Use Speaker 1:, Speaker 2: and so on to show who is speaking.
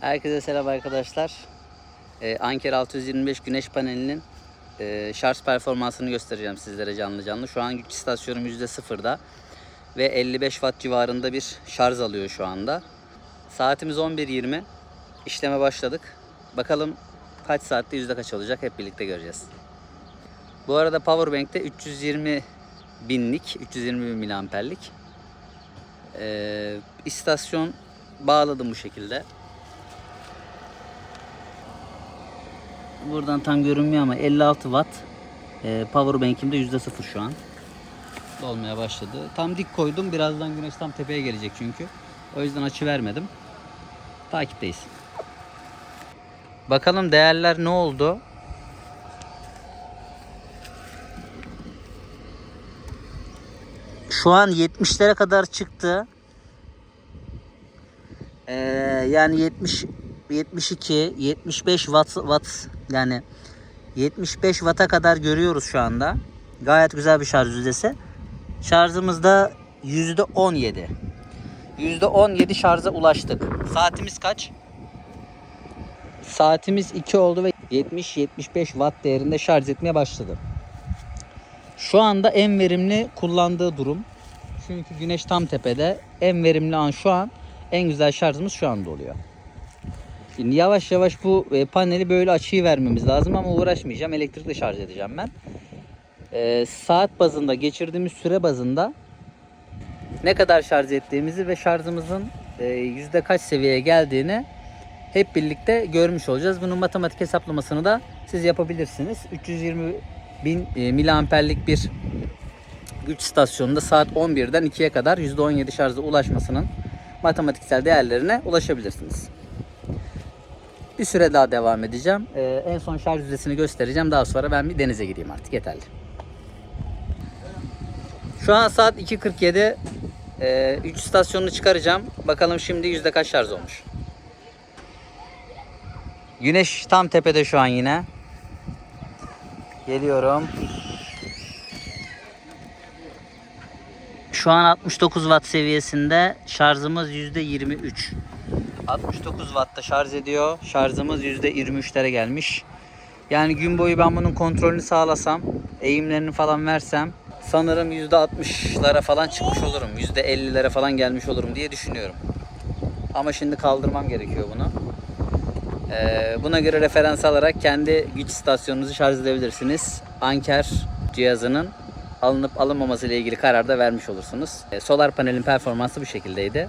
Speaker 1: Herkese selam arkadaşlar. Ee, Anker 625 güneş panelinin e, şarj performansını göstereceğim sizlere canlı canlı. Şu an güç istasyonum %0'da ve 55 watt civarında bir şarj alıyor şu anda. Saatimiz 11.20. İşleme başladık. Bakalım kaç saatte yüzde kaç olacak hep birlikte göreceğiz. Bu arada Powerbank'te 320 binlik, 320 bin miliamperlik ee, istasyon bağladım bu şekilde. Buradan tam görünmüyor ama 56 watt e, power bank'imde %0 şu an. Dolmaya başladı. Tam dik koydum. Birazdan güneş tam tepeye gelecek çünkü. O yüzden açı vermedim. Takipteyiz. Bakalım değerler ne oldu? Şu an 70'lere kadar çıktı. Ee, yani 70 72 75 watt, watt yani 75 watt'a kadar görüyoruz şu anda. Gayet güzel bir şarj yüzdesi. Şarjımız da %17. %17 şarja ulaştık. Saatimiz kaç? Saatimiz 2 oldu ve 70-75 watt değerinde şarj etmeye başladı. Şu anda en verimli kullandığı durum. Çünkü güneş tam tepede. En verimli an şu an. En güzel şarjımız şu anda oluyor. Şimdi yavaş yavaş bu e, paneli böyle açıyı vermemiz lazım ama uğraşmayacağım. Elektrikle şarj edeceğim ben. Ee, saat bazında geçirdiğimiz süre bazında ne kadar şarj ettiğimizi ve şarjımızın e, yüzde kaç seviyeye geldiğini hep birlikte görmüş olacağız. Bunun matematik hesaplamasını da siz yapabilirsiniz. 320 bin e, miliamperlik bir güç istasyonunda saat 11'den 2'ye kadar %17 şarja ulaşmasının matematiksel değerlerine ulaşabilirsiniz. Bir süre daha devam edeceğim. Ee, en son şarj yüzdesini göstereceğim. Daha sonra ben bir denize gireyim artık. Yeterli. Şu an saat 2.47. Ee, 3 istasyonunu çıkaracağım. Bakalım şimdi yüzde kaç şarj olmuş. Güneş tam tepede şu an yine. Geliyorum. Şu an 69 watt seviyesinde şarjımız %23. 69 Watt'ta şarj ediyor. Şarjımız %23'lere gelmiş. Yani gün boyu ben bunun kontrolünü sağlasam, eğimlerini falan versem sanırım %60'lara falan çıkmış olurum. %50'lere falan gelmiş olurum diye düşünüyorum. Ama şimdi kaldırmam gerekiyor bunu. Ee, buna göre referans alarak kendi güç istasyonunuzu şarj edebilirsiniz. Anker cihazının alınıp alınmaması ile ilgili karar da vermiş olursunuz. Ee, solar panelin performansı bu şekildeydi.